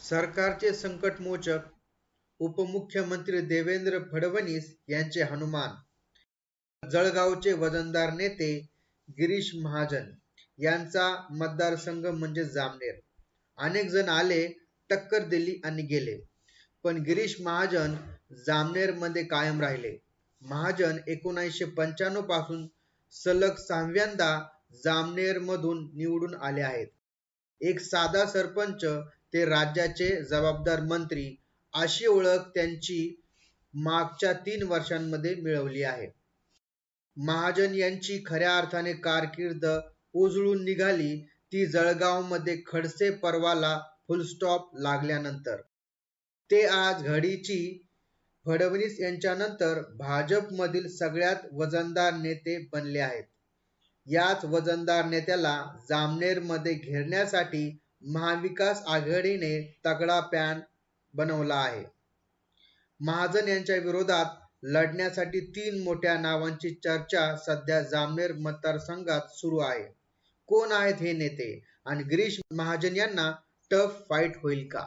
सरकारचे संकटमोचक उपमुख्यमंत्री देवेंद्र फडणवीस यांचे हनुमान जळगावचे वजनदार नेते गिरीश महाजन यांचा मतदारसंघ म्हणजे जामनेर. अनेक जण आले टक्कर दिली आणि गेले. पण गिरीश महाजन जामनेरमध्ये कायम राहिले. महाजन एकोणीसशे पंच्याण्णवपासून सलग सहाव्यांदा जामनेरमधून निवडून आले आहेत. एक साधा सरपंच ते राज्याचे जबाबदार मंत्री अशी ओळख त्यांची मागच्या तीन वर्षांमध्ये मिळवली आहे. महाजन यांची खऱ्या अर्थाने कारकीर्द उजळून निघाली ती जळगावमध्ये खडसे पर्वाला फुलस्टॉप लागल्यानंतर. ते आज घडीची फडणवीस यांच्यानंतर भाजपमधील सगळ्यात वजनदार नेते बनले आहेत. याच वजनदार नेत्याला जामनेरमध्ये घेरण्यासाठी महाविकास आघाडीने तगडा पॅन बनवला आहे. महाजन यांच्या विरोधात लढण्यासाठी तीन मोठ्या नावांची चर्चा सध्या जामनेर मतदारसंघात सुरू आहे. कोण आहेत हे नेते? आणि गिरीश महाजन यांना टफ फाईट होईल का?